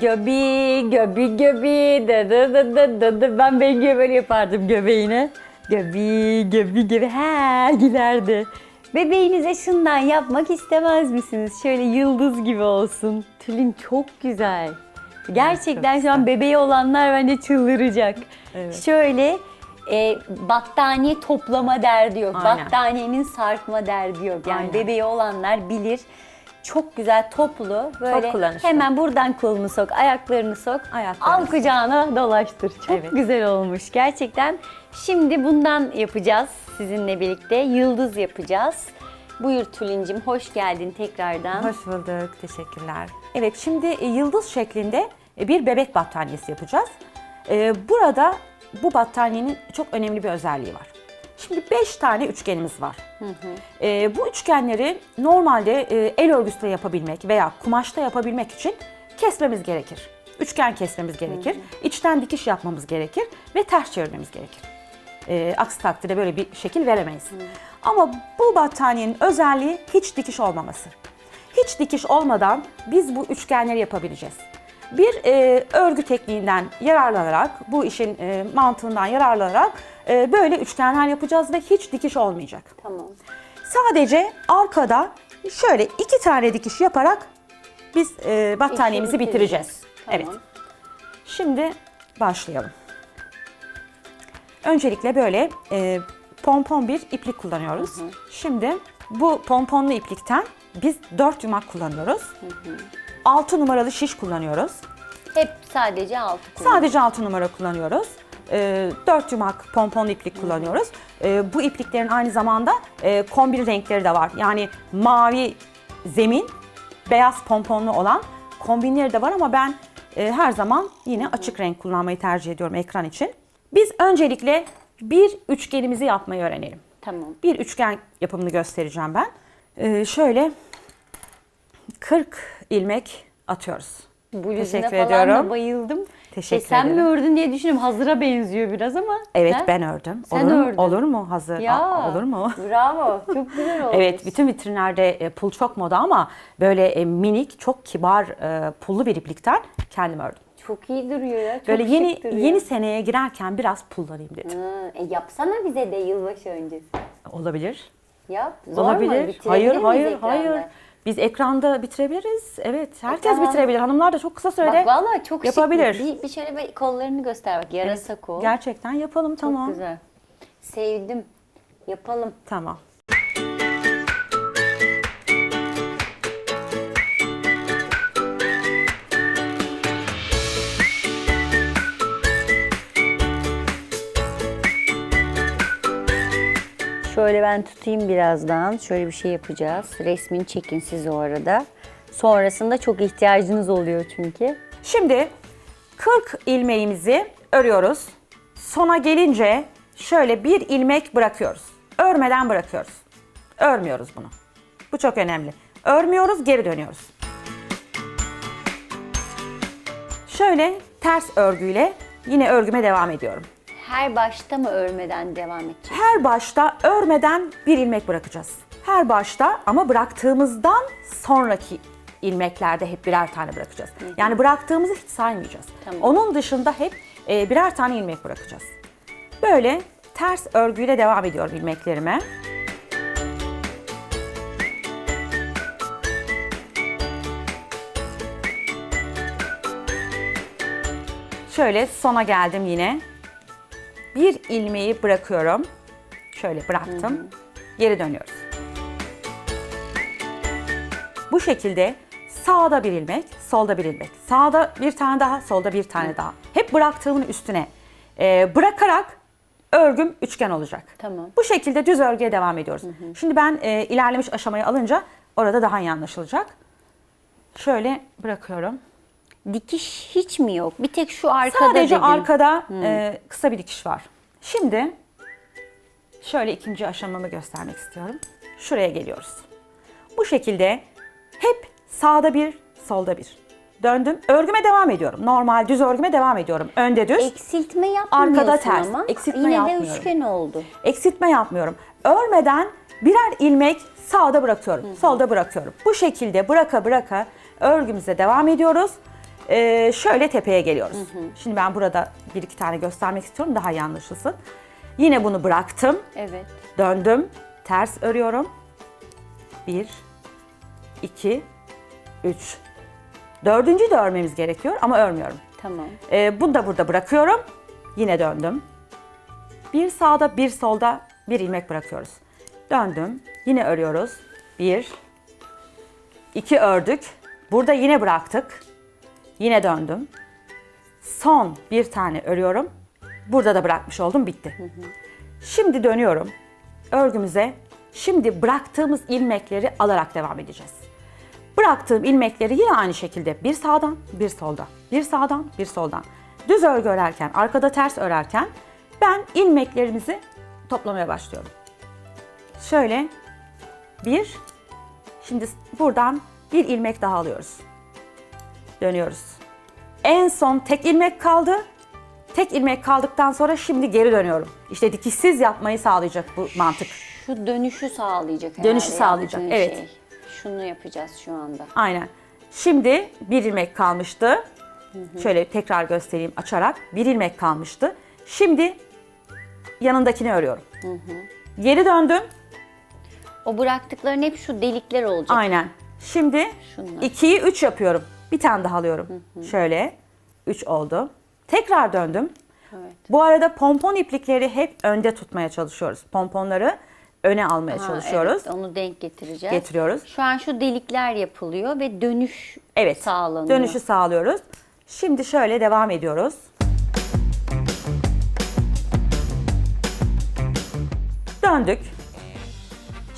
Göbi, göbi, göbi. Dı dı dı dı dı dı. Ben Bengi'ye böyle yapardım göbeğine. Göbi, göbi, göbi. Ha giderdi. Bebeğinize şundan yapmak istemez misiniz? Şöyle yıldız gibi olsun. Tülin çok güzel. Gerçekten şu an bebeği olanlar bence çıldıracak. Evet. Şöyle e, battaniye toplama derdi yok. Aynen. Battaniyenin sarkma derdi yok. Yani Aynen. bebeği olanlar bilir. Çok güzel toplu böyle kullanışlı. hemen buradan kolunu sok, ayaklarını sok, Ayaklarını al sok. kucağına dolaştır. Çok Evet. güzel olmuş gerçekten. Şimdi bundan yapacağız sizinle birlikte. Yıldız yapacağız. Buyur Tülin'cim hoş geldin tekrardan. Hoş bulduk, teşekkürler. Evet, şimdi e, yıldız şeklinde e, bir bebek battaniyesi yapacağız. E, Burada bu battaniyenin çok önemli bir özelliği var. Şimdi 5 tane üçgenimiz var. E, bu üçgenleri normalde e, el örgüsüyle yapabilmek veya kumaşta yapabilmek için kesmemiz gerekir. Üçgen kesmemiz gerekir, içten dikiş yapmamız gerekir ve ters çevirmemiz gerekir. E, aksi takdirde böyle bir şekil veremeyiz. Ama bu battaniyenin özelliği hiç dikiş olmaması. Hiç dikiş olmadan biz bu üçgenleri yapabileceğiz. Bir e, örgü tekniğinden yararlanarak, bu işin e, mantığından yararlanarak e, böyle üçgenler yapacağız ve hiç dikiş olmayacak. Tamam. Sadece arkada şöyle iki tane dikiş yaparak biz e, battaniyemizi İşi bitireceğiz. bitireceğiz. Tamam. Evet. Şimdi başlayalım. Öncelikle böyle e, pompon bir iplik kullanıyoruz. Şimdi bu pomponlu iplikten biz 4 yumak kullanıyoruz. 6 numaralı şiş kullanıyoruz. Hep sadece altı kullan. Sadece 6 numara kullanıyoruz. E, 4 yumak pomponlu iplik kullanıyoruz. E, bu ipliklerin aynı zamanda e, kombin renkleri de var. Yani mavi zemin, beyaz pomponlu olan kombinleri de var ama ben e, her zaman yine açık renk kullanmayı tercih ediyorum ekran için. Biz öncelikle bir üçgenimizi yapmayı öğrenelim. Tamam. Bir üçgen yapımını göstereceğim ben. E, şöyle 40 ilmek atıyoruz. Bu yüzüne Teşekkür falan ediyorum. da bayıldım. Teşekkür Şey, sen mi ederim. ördün diye düşünüyorum. Hazıra benziyor biraz ama. Evet Ha? ben ördüm. Sen olur mu? ördün. Olur mu hazır? Ya. Aa, olur mu? Bravo. Çok güzel olmuş. Evet bütün vitrinlerde e, pul çok moda ama böyle e, minik çok kibar e, pullu bir iplikten kendim ördüm. Çok iyi duruyor ya. Çok Böyle yeni duruyor. yeni seneye girerken biraz pullanayım dedim. Ha, e yapsana bize de yılbaşı öncesi. Olabilir. Yap. Zor mu? Olabilir. Bitirebilir Hayır hayır hayır. Biz ekranda bitirebiliriz. Evet herkes tamam. bitirebilir. Hanımlar da çok kısa sürede Bak vallahi çok yapabilir. şık. Bir, bir şöyle bir kollarını göster bak. Yarasa kol. Gerçekten yapalım Çok tamam. güzel. Sevdim. Yapalım. Tamam. Şöyle ben tutayım birazdan. Şöyle bir şey yapacağız. Resmini çekin siz o arada. Sonrasında çok ihtiyacınız oluyor çünkü. Şimdi 40 ilmeğimizi örüyoruz. Sona gelince şöyle bir ilmek bırakıyoruz. Örmeden bırakıyoruz. Örmüyoruz bunu. Bu çok önemli. Örmüyoruz, geri dönüyoruz. Şöyle ters örgüyle yine örgüme devam ediyorum. Her başta mı örmeden devam edecek? Her başta örmeden bir ilmek bırakacağız. Her başta ama bıraktığımızdan sonraki ilmeklerde hep birer tane bırakacağız. Yani bıraktığımızı hiç saymayacağız. Tamam. Onun dışında hep e, birer tane ilmek bırakacağız. Böyle ters örgüyle devam ediyorum ilmeklerime. Şöyle sona geldim yine. Bir ilmeği bırakıyorum. Şöyle bıraktım. Geri dönüyoruz. Bu şekilde sağda bir ilmek, solda bir ilmek. Sağda bir tane daha, solda bir tane daha. Hep bıraktığımın üstüne e, bırakarak örgüm üçgen olacak. Tamam. Bu şekilde düz örgüye devam ediyoruz. Şimdi ben e, ilerlemiş aşamayı alınca orada daha iyi anlaşılacak. Şöyle bırakıyorum. Dikiş hiç mi yok? Bir tek şu arkada Sadece dedim. arkada e, kısa bir dikiş var. Şimdi şöyle ikinci aşamamı göstermek istiyorum. Şuraya geliyoruz. Bu şekilde hep sağda bir, solda bir. Döndüm. Örgüme devam ediyorum. Normal düz örgüme devam ediyorum. Önde düz. Eksiltme yapmıyorsun Arkada ters. ama. Eksiltme Yine de yapmıyorum. üçgen oldu. Eksiltme yapmıyorum. Örmeden birer ilmek sağda bırakıyorum, solda bırakıyorum. Bu şekilde bıraka bıraka örgümüze devam ediyoruz. Ee, şöyle tepeye geliyoruz. Şimdi ben burada bir iki tane göstermek istiyorum daha iyi anlaşılsın. Yine bunu bıraktım. Evet. Döndüm. Ters örüyorum. Bir, iki, üç. Dördüncü de örmemiz gerekiyor ama örmüyorum. Tamam. Ee, bunu da burada bırakıyorum. Yine döndüm. Bir sağda bir solda bir ilmek bırakıyoruz. Döndüm. Yine örüyoruz. Bir, iki ördük. Burada yine bıraktık. Yine döndüm. Son bir tane örüyorum. Burada da bırakmış oldum. Bitti. Şimdi dönüyorum örgümüze. Şimdi bıraktığımız ilmekleri alarak devam edeceğiz. Bıraktığım ilmekleri yine aynı şekilde bir sağdan, bir soldan, bir sağdan, bir soldan. Düz örgü örerken, arkada ters örerken ben ilmeklerimizi toplamaya başlıyorum. Şöyle bir, şimdi buradan bir ilmek daha alıyoruz. Dönüyoruz. En son tek ilmek kaldı. Tek ilmek kaldıktan sonra şimdi geri dönüyorum. İşte dikişsiz yapmayı sağlayacak bu mantık. Şu dönüşü sağlayacak herhalde. Dönüşü sağlayacak, yaptığın evet. şey. Şunu yapacağız şu anda. Aynen. Şimdi bir ilmek kalmıştı. Şöyle tekrar göstereyim açarak. Bir ilmek kalmıştı. Şimdi yanındakini örüyorum. Geri döndüm. O bıraktıkların hep şu delikler olacak. Aynen. Şimdi Şunlar. 2'yi 3 yapıyorum. Bir tane daha alıyorum. Şöyle. 3 oldu. Tekrar döndüm. Evet. Bu arada pompon iplikleri hep önde tutmaya çalışıyoruz. Pomponları öne almaya Ha, çalışıyoruz. evet, onu denk getireceğiz. Getiriyoruz. Şu an şu delikler yapılıyor ve dönüş Evet. sağlanıyor. Dönüşü sağlıyoruz. Şimdi şöyle devam ediyoruz. Döndük.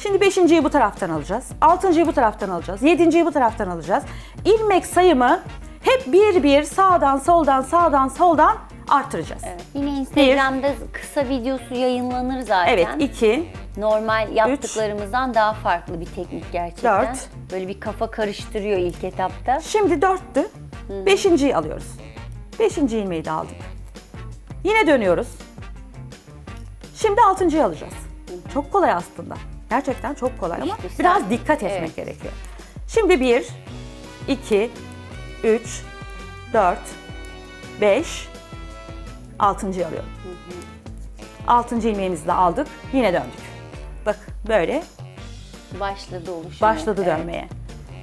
Şimdi beşinciyi bu taraftan alacağız. Altıncıyı bu taraftan alacağız. Yedinciyi bu taraftan alacağız. İlmek sayımı hep bir bir sağdan soldan sağdan soldan artıracağız. Evet, Evet. Yine Instagram'da kısa videosu yayınlanır zaten. iki, Normal yaptıklarımızdan daha farklı bir teknik gerçekten. Dört. Böyle bir kafa karıştırıyor ilk etapta. Şimdi dörttü. Beşinciyi alıyoruz. Beşinci ilmeği de aldık. Yine dönüyoruz. Şimdi altıncıyı alacağız. Çok kolay aslında. Gerçekten çok kolay ama İşte sen- biraz dikkat etmek Evet. gerekiyor. Şimdi bir, iki, üç, dört, beş, altıncıyı alıyorum. Altıncı ilmeğimizi de aldık. Yine döndük. Bak böyle Başladı oluşmaya. Başladı Evet. dönmeye.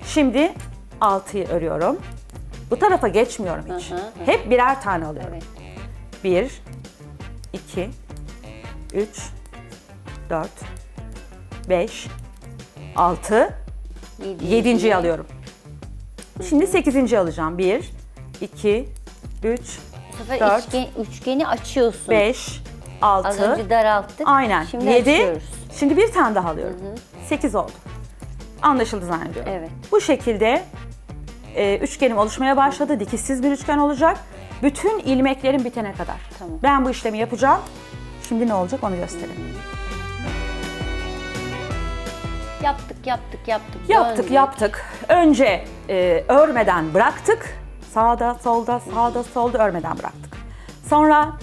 Şimdi 6'yı örüyorum. Bu tarafa geçmiyorum hiç. Hı hı, hı. Hep birer tane alıyorum. Evet. 1 2 3 4 5 6 Yedinci. 7.yi alıyorum. Şimdi 8. alacağım. 1 2 3 Bu sefer Dört. üçgen, üçgeni açıyorsun. 5 Az 6 önce daralttık. Aynen. Şimdi 7. açıyoruz. Şimdi bir tane daha alıyorum. 8 oldu. Anlaşıldı zannediyorum. Evet. Bu şekilde e, üçgenim oluşmaya başladı. Dikişsiz bir üçgen olacak. Bütün ilmeklerim bitene kadar. Tamam. Ben bu işlemi yapacağım. Şimdi ne olacak onu gösterelim. Yaptık, yaptık, yaptık. Yaptık döndük. yaptık. Önce e, örmeden bıraktık. Sağda solda sağda solda örmeden bıraktık. Sonra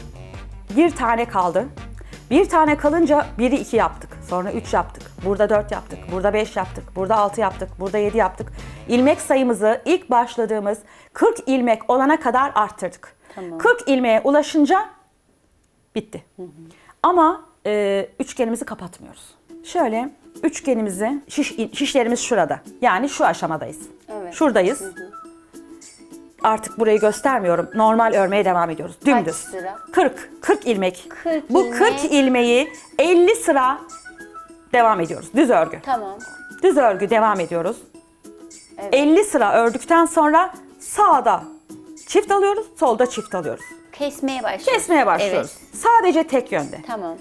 bir tane kaldı. Bir tane kalınca biri iki yaptık. Sonra üç yaptık. Burada dört yaptık. Burada beş yaptık. Burada altı yaptık. Burada yedi yaptık. İlmek sayımızı ilk başladığımız 40 ilmek olana kadar arttırdık. Tamam. 40 ilmeğe ulaşınca bitti. Ama e, üçgenimizi kapatmıyoruz. Şöyle üçgenimizi, şiş, şişlerimiz şurada. Yani şu aşamadayız. Evet. Şuradayız. Artık burayı göstermiyorum. Normal örmeye devam ediyoruz. Dümdüz. sıra? 40. 40 ilmek. 40 Bu ilmek. 40 ilmeği 50 sıra devam ediyoruz. Düz örgü. Tamam. Düz örgü devam ediyoruz. Evet. 50 sıra ördükten sonra sağda çift alıyoruz, solda çift alıyoruz. Kesmeye başlıyoruz. Kesmeye başlıyoruz. Evet. Sadece tek yönde. Tamam.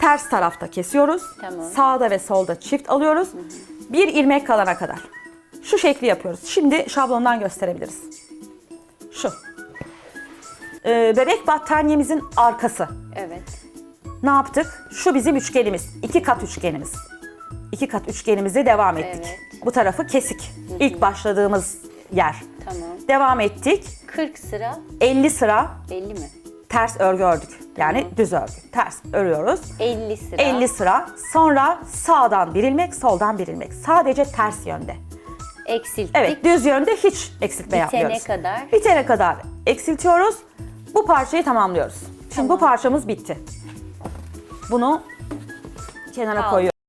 Ters tarafta kesiyoruz. Tamam. Sağda ve solda çift alıyoruz. Bir ilmek kalana kadar. Şu şekli yapıyoruz. Şimdi şablondan gösterebiliriz. Şu. Ee, bebek battaniyemizin arkası. Evet. Ne yaptık? Şu bizim üçgenimiz. iki kat üçgenimiz. İki kat üçgenimize devam ettik. Evet. Bu tarafı kesik. İlk başladığımız yer. Tamam. Devam ettik. 40 sıra 50 sıra belli mi? ters örgü ördük. Yani düz örgü. Ters örüyoruz. 50 sıra. 50 sıra. Sonra sağdan bir ilmek, soldan bir ilmek. Sadece ters yönde. eksilttik. Evet düz yönde hiç eksiltme Bitene yapmıyoruz. kadar. Bitene kadar eksiltiyoruz. Bu parçayı tamamlıyoruz. Şimdi bu parçamız bitti. Bunu kenara koyuyoruz.